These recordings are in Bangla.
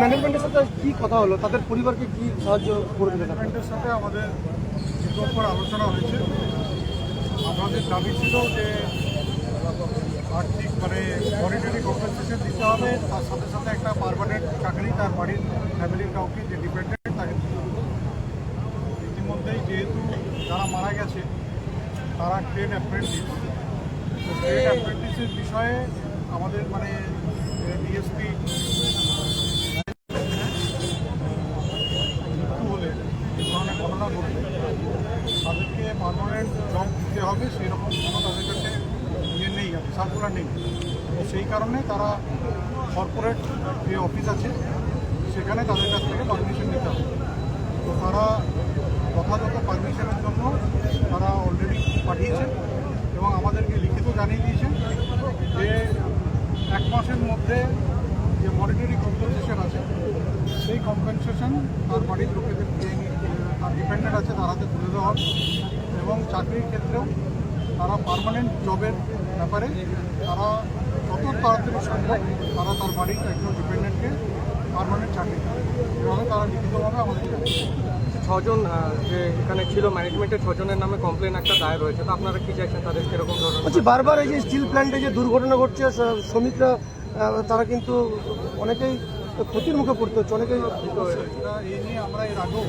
ম্যানেজমেন্টের সাথে কি কথা হলো তাদের পরিবারকে কি সাহায্য করে দিলেন? গভর্নমেন্টের সাথে আমাদের দীর্ঘক্ষণ আলোচনা হয়েছে আমাদের দাবি ছিল যে আর্থিক মানে মনিটারি কম্পেনসেশন দিতে হবে, তার সাথে সাথে একটা পারমানেন্ট চাকরি তার বাড়ির ফ্যামিলির কাউকে যে ডিপেন্ডেন্ট তাকে দিতে হবে ইতিমধ্যেই যেহেতু যারা মারা গেছে, তারা ট্রেড অ্যাপ্রেন্টিস তো ট্রেড অ্যাপ্রেন্টিসের বিষয়ে আমাদের মানে ডিএসপি হলে ধরনের ঘটনা ঘটলে তাদেরকে পারমানেন্ট জব দিতে হবে সেই রকম কোনো তাদের কাছে ইয়ে নেই সার্কুলার নেই। সেই কারণে তারা কর্পোরেট যে অফিস আছে, সেখানে তাদের কাছ থেকে পারমিশন নিতে হবে তো তারা যথাযথ পারমিশনের জন্য তারা অলরেডি পাঠিয়েছে এবং আমাদেরকে লিখিত জানিয়ে দিয়েছেন যে এক মাসের মধ্যে যে মনিটারি কম্পেনসেশন আছে, সেই কম্পেনসেশন তার বাড়ির লোকেদের তার ডিপেন্ডেন্ট আছে তার হাতে তুলে দেওয়া এবং চাকরির ক্ষেত্রেও তারা পার্মানেন্ট জবের ব্যাপারে তারা যত তাড়াতাড়ি সম্ভব তারা তার বাড়ির একজন ডিপেন্ডেন্টকে পার্মানেন্ট চাকরি দেবে এভাবে তারা লিখিতভাবে আমাদের। ছজন যে এখানে ছিল ম্যানেজমেন্টের ছজনের নামে কমপ্লেন একটা দায়ের হয়েছে তো আপনারা কি চাইছেন তাদের কীরকম ধরনের বলছি বারবার এই যে স্টিল প্ল্যান্টে যে দুর্ঘটনা ঘটছে শ্রমিকরা তারা কিন্তু অনেকেই ক্ষতির মুখে পড়তে হচ্ছে অনেকেই এটা এই নিয়ে আমরা এর আগেও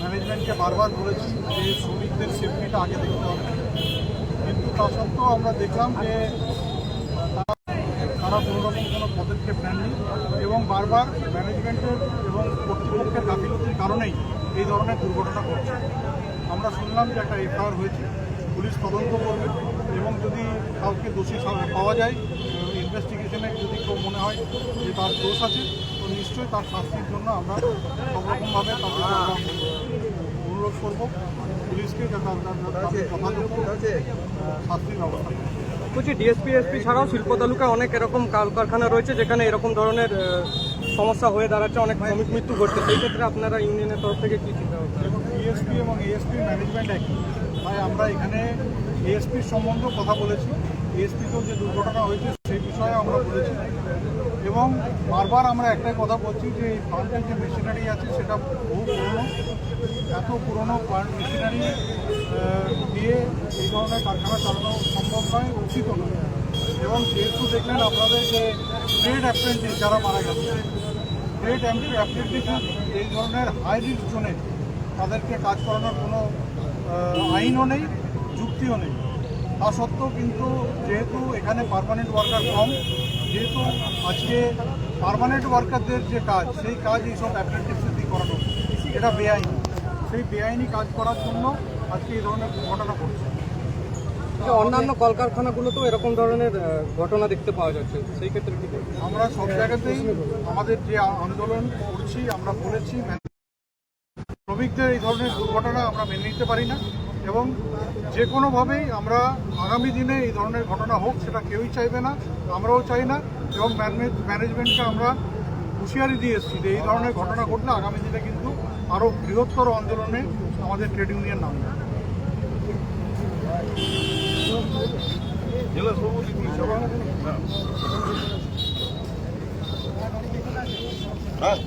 ম্যানেজমেন্টকে বারবার বলেছি যে শ্রমিকদের সেফটিটা আগে দেখতে হবে। কিন্তু তা সত্ত্বেও আমরা দেখলাম যে তারা কোনো রকম কোনো পদক্ষেপ নেননি এবং বারবার ম্যানেজমেন্টের এবং কর্তৃপক্ষের গাফিলতির কারণেই এই ধরনের দুর্ঘটনা ঘটছে। আমরা শুনলাম যে একটা এফআইআর হয়েছে পুলিশ তদন্ত করবে এবং যদি কাউকে দোষী পাওয়া যায় ইনভেস্টিগেশনে যদি কেউ মনে হয় যে তার দোষ আছে তো নিশ্চয়ই তার শাস্তির জন্য আমরা সব রকমভাবে তাদের অনুরোধ করব পুলিশকে যাতে আপনার তাদের যথাযথ শাস্তির ব্যবস্থা বলছি ডিএসপি এসপি ছাড়াও শিল্প তালুকায় অনেক এরকম কারখানা রয়েছে যেখানে এরকম ধরনের সমস্যা হয়ে দাঁড়াচ্ছে, অনেক শ্রমিক মৃত্যু ঘটছে। সেই ক্ষেত্রে আপনারা ইউনিয়নের তরফ থেকে কি চিন্তা এবং ইএসপি এবং এএসপি ম্যানেজমেন্ট একই। তাই আমরা এখানে এএসপির সম্বন্ধেও কথা বলেছি। এএসপিতেও যে দুর্ঘটনা হয়েছে, সেই বিষয়ে আমরা বলেছি। এবং বারবার আমরা একটাই কথা বলছি যে এই প্লান্টের যে মেশিনারি আছে সেটা বহু পুরনো, এত পুরনো প্লান্ট মেশিনারি দিয়ে এই ধরনের কারখানা চালানো সম্ভব নয়, উচিত নয়। এবং যেহেতু দেখলেন আপনাদের যে ট্রেড অ্যাপ্রেন্টিস যারা মারা গেছে ট্রেড অ্যাপ্রেন্টিস এই ধরনের হাই রিস্ক জোনে তাদেরকে কাজ করানোর কোনো আইনও নেই, যুক্তিও নেই। তা সত্ত্বেও কিন্তু যেহেতু এখানে পারমানেন্ট ওয়ার্কার কম যেহেতু আজকে পার্মানেন্ট ওয়ার্কারদের যে কাজ সেই কাজ এইসব অ্যাপ্রেন্টিসের দিয়ে করানো এটা বেআইনি। সেই বেআইনি কাজ করার জন্য আজকে এই ধরনের ঘটনা ঘটছে। আচ্ছা, অন্যান্য কলকারখানাগুলোতেও এরকম ধরনের ঘটনা দেখতে পাওয়া যাচ্ছে। সেই ক্ষেত্রে কি আমরা সব জায়গাতেই আমাদের যে আন্দোলন করছি আমরা বলেছি শ্রমিকদের এই ধরনের দুর্ঘটনা আমরা মেনে নিতে পারি না। এবং যে কোনোভাবেই আমরা আগামী দিনে এই ধরনের ঘটনা হোক, সেটা কেউই চাইবে না, আমরাও চাই না, এবং ম্যানেজমেন্টকে আমরা হুঁশিয়ারি দিয়ে এসেছি যে এই ধরনের ঘটনা ঘটলে আগামী দিনে কিন্তু আরও বৃহত্তর আন্দোলনে আমাদের ট্রেড ইউনিয়ন নামবে। জেলা সভাপতি, পুলিশ হ্যাঁ।